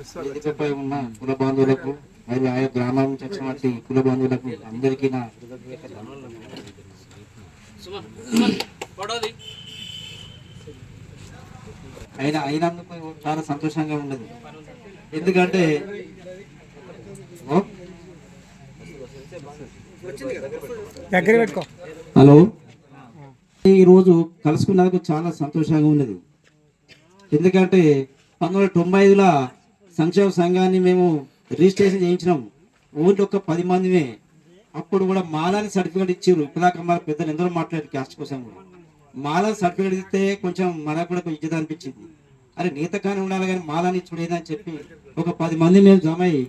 వేదికపై ఉన్న? కుల బంధువులకు మరియు ఆయా గ్రామాల నుంచి వచ్చినటువంటి కుల బంధువులకు అందరికీ నా అయినా అయినందుకు చాలా సంతోషంగా ఉన్నది. ఎందుకంటే ఓ, దగ్గర పెట్టుకో. హలో? ఈరోజు కలుసుకున్నందుకు చాలా సంతోషంగా ఉన్నది. ఎందుకంటే పంతొమ్మిది వందల తొంభై ఐదులో సంక్షేమ సంఘాన్ని మేము రిజిస్ట్రేషన్ చేయించినాం. ఊళ్ళో ఒక పది మందిమే. అప్పుడు కూడా మాలాని సర్టిఫికేట్ ఇచ్చారు ఇప్పటిదాకా మన పెద్దలు ఎందరో మాట్లాడారు క్యాస్ట్ కోసం కూడా. మాలాని సర్టిఫికేట్ ఇస్తే కొంచెం మనకు కూడా కొంచెం ఇజ్జత అనిపించింది. అరే నీతగానే ఉండాలి కానీ మాలాని ఇచ్చుడు ఏదని చెప్పి ఒక పది మంది మేము జమ అయ్యి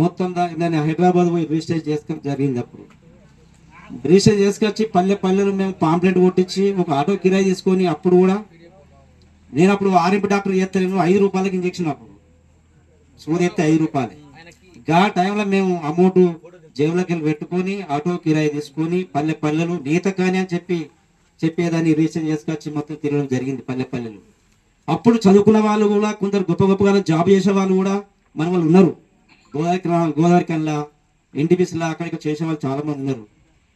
మొత్తం దాన్ని హైదరాబాద్ పోయి రిజిస్ట్రేషన్ చేసుకోవడం జరిగింది అప్పుడు. రిజిస్టర్ చేసుకొచ్చి పల్లె పల్లెలు మేము పాంప్లెట్ కొట్టించి ఒక ఆటో కిరాయి తీసుకొని అప్పుడు కూడా నేను అప్పుడు ఆర్ఎంపీ డాక్టర్ చేస్తాను ఐదు రూపాయలకి ఇంజక్షన్ అప్పుడు సూది ఎత్తే ఐదు రూపాయలు. గా టైంలో మేము అమౌంట్ జేబులోకి వెళ్ళి పెట్టుకొని ఆటో కిరాయి తీసుకొని పల్లె పల్లెలు నీత కానీ అని చెప్పి చెప్పేదాన్ని రీసెంట్ చేసుకొచ్చి మొత్తం తిరగడం జరిగింది పల్లె పల్లెలు. అప్పుడు చదువుకున్న వాళ్ళు కూడా కొందరు గొప్ప గొప్పగా జాబ్ చేసే వాళ్ళు కూడా మన వాళ్ళు ఉన్నారు. గోదావరి గోదావరి కల్లా ఎన్టీపీసీలా అక్కడికి చేసే వాళ్ళు చాలామంది ఉన్నారు.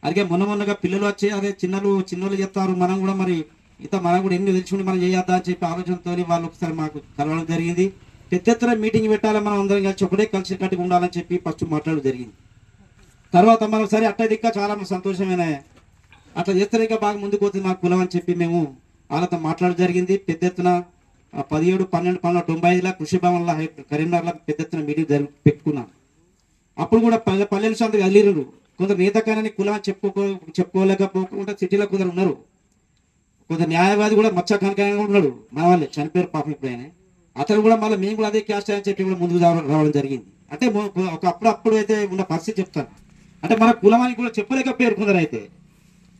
అలాగే మొన్న మొన్నగా పిల్లలు వచ్చి అదే చిన్నలు చిన్నోళ్ళు చెప్తారు మనం కూడా మరి ఇంత మనం కూడా ఎన్ని తెలుసుకుని మనం చేయొద్దా? అని చెప్పి ఆలోచనతో వాళ్ళు ఒకసారి మాకు కలవడం జరిగింది. పెద్ద ఎత్తున మీటింగ్ పెట్టాలి మనం అందరం కలిసి ఒకటే కలిసి కట్టుగా ఉండాలని చెప్పి ఫస్ట్ మాట్లాడడం జరిగింది. తర్వాత మనం సరే అట్ట దిక్క చాలా సంతోషమైన అట్లా చేస్తే ఇంకా బాగా ముందుకు పోతుంది మాకు కులం అని చెప్పి మేము వాళ్ళతో మాట్లాడడం జరిగింది. పెద్ద ఎత్తున పదిహేడు పన్నెండు పన్నెండు తొంభై ఐదులో కృషి భవన్లో హై- కరీంనగర్లో పెద్ద ఎత్తున మీటింగ్ జరి పెట్టుకున్నాం. అప్పుడు కూడా పల్లె పల్లెలు సంతకు కదిలిరు కొందరు నేతకానని కులం అని చెప్పుకో చెప్పుకోలేకపోకుండా సిటీలో కొందరు ఉన్నారు. కొందరు న్యాయవాది కూడా మచ్చ కనకాయ ఉన్నాడు. మన వాళ్ళే చనిపోయారు పాపం ఇప్పుడు అతను కూడా మళ్ళీ మేము కూడా అదే క్యాస్ట్ అని చెప్పి కూడా ముందుకు రావడం జరిగింది. అంటే మొ- ఒక అప్పుడు అయితే ఉన్న పరిస్థితి చెప్తాను. అంటే మన కులమానికి కూడా చెప్పలేకపోయారు కొందరు అయితే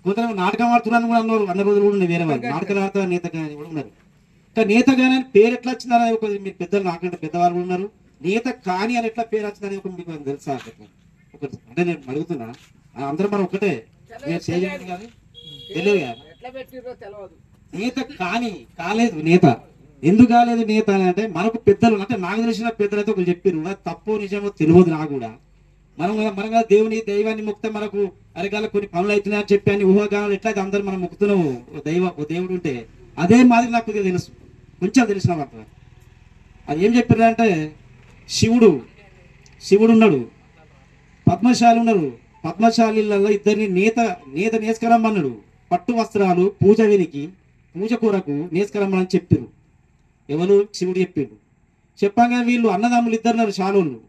కొందరు నాటకం ఆడుతున్నాను కూడా అన్నారు. అన్న రోజులు కూడా వేరే వాళ్ళు. నాటకాలు ఆడుతున్న నేత గాని కూడా ఉన్నారు. కానీ నేత అని పేరు ఎట్లా వచ్చిందని ఒక మీరు పెద్దలు నాకంటే పెద్దవాళ్ళు కూడా ఉన్నారు. నేత కాని అని ఎట్లా పేరు వచ్చిందని ఒక మీకు తెలుసా? ఒక అంటే నేను అడుగుతున్నా. అందరం మనం ఒకటే. నేను చేయలేదు కానీ తెలియదు కదా. నేత కాని కాలేదు నేత. ఎందుకు కాలేదు నేత అంటే మనకు పెద్దలు అంటే నాకు తెలిసిన పెద్దలు అయితే ఒకరు చెప్పారు తప్పు నిజమో తెలియదు నాకు కూడా. మనం మనం కదా దేవుని దైవాన్ని మొక్కితే మనకు అరగాల కొన్ని పనులు అవుతున్నాయని చెప్పి అని ఊహాగానాలు ఎట్లయితే అందరూ మనం మొక్కుతున్నాము ఓ దైవ ఓ దేవుడు ఉంటే అదే మాదిరి నాకు తెలుసు. కొంచెం తెలిసిన మాట అది ఏం చెప్పారంటే శివుడు శివుడు ఉన్నాడు. పద్మశాలి ఉన్నారు. పద్మశాలిలలో ఇద్దరిని నేత నేత నేస్కరమ్మన్నాడు పట్టు వస్త్రాలు పూజ వెనికి పూజ కూరకు నేస్కరమ్మని చెప్పారు ఎవరు శివుడు చెప్పిండు. చెప్పాగా వీళ్ళు అన్నదమ్ములు ఇద్దరున్నారు శాలోళ్ళు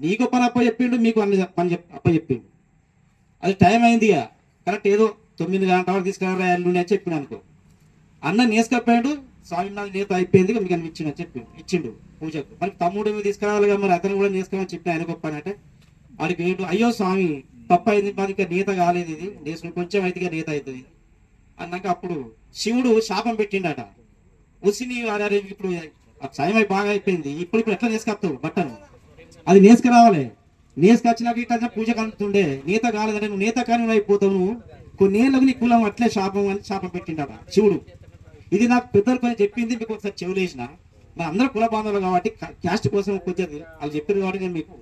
నీకు పని అప్ప చెప్పిండు మీకు అన్న పని చెప్ అప్ప చెప్పిండు. అది టైం అయింది ఇక కరెక్ట్ ఏదో తొమ్మిది గంటల వరకు తీసుకురా ఎల్లుండి అని చెప్పిండు అనుకో. అన్న నేసుకపోయాడు స్వామి నాది నేత అయిపోయింది మీకు అని ఇచ్చిండు అని చెప్పిండు. ఇచ్చిండు పూజకు. మరి తమ్ముడు ఏమో తీసుకురావాలి కదా మరి అతను కూడా నేసుకోమని చెప్పి ఆయన గొప్ప అంటే. వాడికి ఏంటో అయ్యో స్వామి తప్ప అయింది మరి నేత కాలేదు ఇది. నేసుకుని కొంచెం అయితే నేత అవుతుంది. అన్నాక అప్పుడు శివుడు శాపం పెట్టిండట. ముసిని వాడారు ఇప్పుడు ఆ అయి బాగా అయిపోయింది. ఇప్పుడు ఇప్పుడు ఎట్లా నేసుకొస్తావు? బట్టను అది నేసుకురావాలి. నేసుకొచ్చినాక ఇట్లా పూజ కలుగుతుండే నేత కాలేదంటే నువ్వు నేత కానీ అయిపోతావు నువ్వు. కొన్నేళ్ళకు నీ కులం అట్లే శాపం అని శాపం పెట్టిండట. శివుడు ఇది నాకు పెద్దలు కొంచెం చెప్పింది మీకు ఒకసారి చెవులేసిన మన అందరూ కుల బాంధవులు కాబట్టి క్యాస్ట్ కోసం కొంచెం వాళ్ళు చెప్పారు కాబట్టి నేను మీకు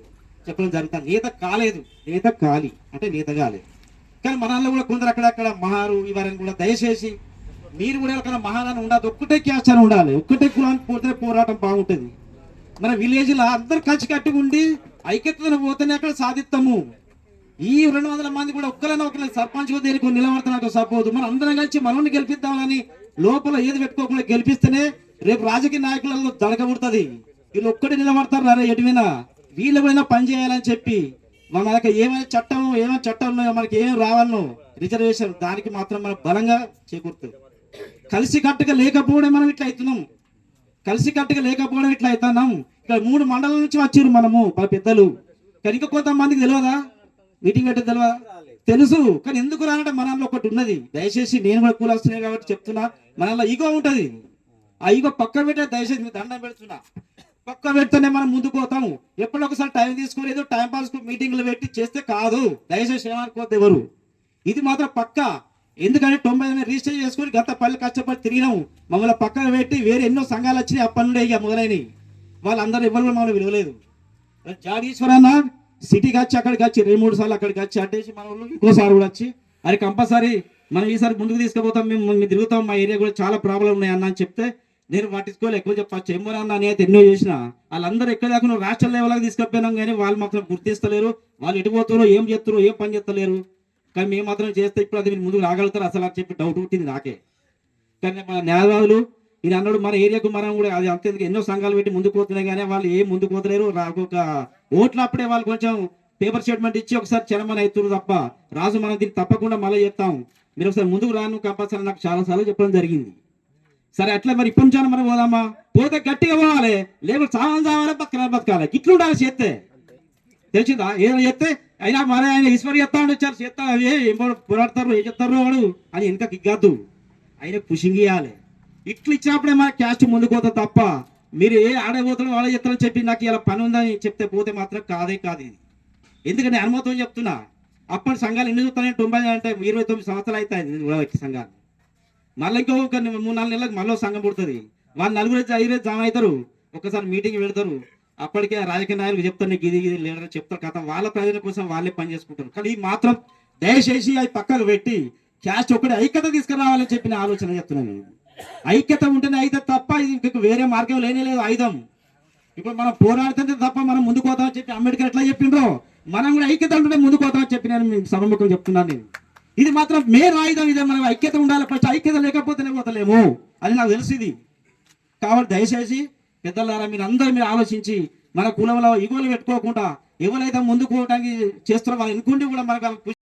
చెప్పడం జరుగుతుంది. నేత కాలేదు. నేత కాలి. అంటే నేత కాలేదు. కానీ మనల్లో కూడా కొందరు అక్కడక్కడ మహారు ఇవన్నీ కూడా దయచేసి మీరు కూడా అక్కడ మహారాన్ని ఉండదు ఒక్కటే క్యాస్ట్ అని ఉండాలి. ఒక్కటే కులానికి పోతే పోరాటం బాగుంటుంది. మన విలేజ్లో అందరు కలిసి కట్టుగా ఉండి ఐక్యతను పోతేనే అక్కడ సాధిస్తాము. ఈ రెండు వందల మంది కూడా ఒక్కరైనా ఒకరి సర్పంచ్ దేనికి నిలబడుతున్నట్టు సపోదు మనం అందరం కలిసి మనల్ని గెలిపిద్దామని లోపల ఏది పెట్టుకోకుండా గెలిపిస్తేనే రేపు రాజకీయ నాయకులలో దడకబడుతుంది వీళ్ళు ఒక్కటి నిలబడతారు రా ఎటువైనా. వీళ్ళు కూడా పని చేయాలని చెప్పి మన యొక్క ఏమైనా చట్టం ఏమైనా చట్టం ఉన్నాయో మనకి ఏం రావాలనో రిజర్వేషన్ దానికి మాత్రం మనం బలంగా చేకూరుతుంది కలిసి కట్టుగా లేకపోవడం మనం ఇట్లా అవుతున్నాం. కలిసి కట్టుగా లేకపోవడం ఇట్లా అవుతున్నాం. ఇక్కడ మూడు మండలం నుంచి వచ్చారు మనము మన పెద్దలు. కానీ ఇంకా కొంతమందికి తెలియదా మీటింగ్ పెట్టే తెలియదా తెలుసు. కానీ ఎందుకు రానంటే? మనలో ఒకటి ఉన్నది. దయచేసి నేను కూడా కూలొస్తున్నాయి కాబట్టి చెప్తున్నా. మనలో ఈగో ఉంటది. ఆ ఈగో పక్క పెట్టే దయచేసి మీరు దండం పెడుతున్నా. పక్క పెడితేనే మనం ముందుకు పోతాము. ఎప్పుడో ఒకసారి టైం తీసుకొని ఏదో టైం పాస్ మీటింగ్లు పెట్టి చేస్తే కాదు. దయచేసి ఏమనుకోవద్దు ఎవరు? ఇది మాత్రం పక్క. ఎందుకంటే తొంభై ఎనిమిది రిజిస్టర్ చేసుకుని గత పల్లె కష్టపడి తిరిగినాము. మమ్మల్ని పక్కన పెట్టి వేరే ఎన్నో సంఘాలు వచ్చినాయి అప్పటి నుండే ఇక మొదలైనవి. వాళ్ళందరూ ఎవరు మమ్మల్ని విలువలేదు జాడీశ్వరన్న సిటీకి వచ్చి అక్కడికి వచ్చి రెండు మూడు సార్లు అక్కడికి వచ్చి అట్టేసి మన వాళ్ళు ఇంకోసారి కూడా వచ్చి అది కంపల్సరీ మనం ఈసారి ముందుకు తీసుకుపోతాం మేము మేము తిరుగుతాం మా ఏరియా కూడా చాలా ప్రాబ్లం ఉన్నాయి అన్న అని చెప్తే నేను పట్టించుకోవాలి ఎక్కువ చెప్పచ్చు చెమ్మూరు అన్న నేనైతే ఎన్నో చేసిన. వాళ్ళందరూ ఎక్కడ దాకా నువ్వు రాష్ట్ర లెవెల్కి తీసుకుపోయినాం కానీ వాళ్ళు మాత్రం గుర్తిస్తలేరు. వాళ్ళు ఎటు పోతారో ఏం చేస్తారో ఏం పని చేస్తలేరు. కానీ మేము మాత్రం చేస్తే ఇప్పుడు అది మీరు ముందుకు రాగలుగుతారు అసలు అని చెప్పి డౌట్ పుట్టింది నాకే. కానీ మన న్యాయవాదులు ఈయన అన్నాడు మన ఏరియాకు మనం కూడా అది అంతేందుకు ఎన్నో సంఘాలు పెట్టి ముందుకు పోతున్నాయి కానీ వాళ్ళు ఏం ముందుకు పోతలేరు. ఒక ఓట్లప్పుడే వాళ్ళు కొంచెం పేపర్ స్టేట్మెంట్ ఇచ్చి ఒకసారి చరమని అవుతున్నారు తప్ప రాజు మనం దీన్ని తప్పకుండా మళ్ళీ చేస్తాం. మీరు ఒకసారి ముందుకు రాను కంపల్సరీ నాకు చాలా సార్లు చెప్పడం జరిగింది. సరే అట్లా మరి ఇప్పటి నుంచి మనం పోదామా? పోతే గట్టిగా పోవాలి. లేకపోతే చాలా చావాలి బతకాలి బతకాలి. ఇట్లు ఉండాలి చేస్తే తెలిసిందా? ఏదైనా చెప్తే అయినా మరి ఆయన ఈశ్వర్ చెప్తా వచ్చారు చేస్తా ఏ ఏం పోరాడతారు ఏం చెప్తారు వాడు? అని వెనక గిగ్గద్దు. ఆయన పుషింగ్ ఇవ్వాలి ఇట్లు ఇచ్చినప్పుడే మన క్యాస్ట్ ముందుకు పోతుంది తప్ప మీరు ఏ ఆడబోతారో వాళ్ళ చెప్తారని చెప్పి నాకు ఇలా పని ఉందని చెప్తే పోతే మాత్రం కాదే కాదు ఇది. ఎందుకంటే అనుమతం చెప్తున్నా అప్పటి సంఘాలు ఎన్ని చూస్తానే తొంభై అంటే ఇరవై తొమ్మిది సంవత్సరాలు అవుతాయి నేను కూడా వచ్చి సంఘాలు. మళ్ళీ ఇంకో మూడు నాలుగు నెలలకు మళ్ళీ సంఘం పుడుతుంది. వాళ్ళు నలుగురు ఐదు జామ అవుతారు. ఒకసారి మీటింగ్ పెడతారు. అప్పటికే రాజకీయ నాయకులు చెప్తారు నీకు ఇది ఇది లీడర్ చెప్తారు కథ వాళ్ళ ప్రయోజనం కోసం వాళ్ళే పని చేసుకుంటారు కానీ ఈ మాత్రం దయచేసి అవి పక్కకు పెట్టి క్యాస్ట్ ఒకటి ఐక్యత తీసుకురావాలని చెప్పిన ఆలోచన చెప్తున్నాను నేను. ఐక్యత ఉంటేనే అయితే తప్ప ఇది ఇంక వేరే మార్గం లేనే లేదు ఆయుధం ఇప్పుడు మనం పోరాడుతుంటే తప్ప మనం ముందుకు పోతామని చెప్పి అంబేద్కర్ ఎట్లా చెప్పిండ్రో మనం కూడా ఐక్యత ఉంటే ముందుకు పోతామని చెప్పి నేను సమముఖం చెప్తున్నాను నేను. ఇది మాత్రం మేరు ఆయుధం ఇదే మనం ఐక్యత ఉండాలి ఫస్ట్ ఐక్యత లేకపోతేనే పోతలేము. అది నాకు తెలిసింది ఇది. కాబట్టి దయచేసి పెద్దలారా మీరు అందరూ మీరు ఆలోచించి మన కులంలో ఇగోలు పెట్టుకోకుండా ఎవరైతే ముందుకు పోవడానికి చేస్తున్నారో వాళ్ళు ఎన్నుకుంటే కూడా మనకు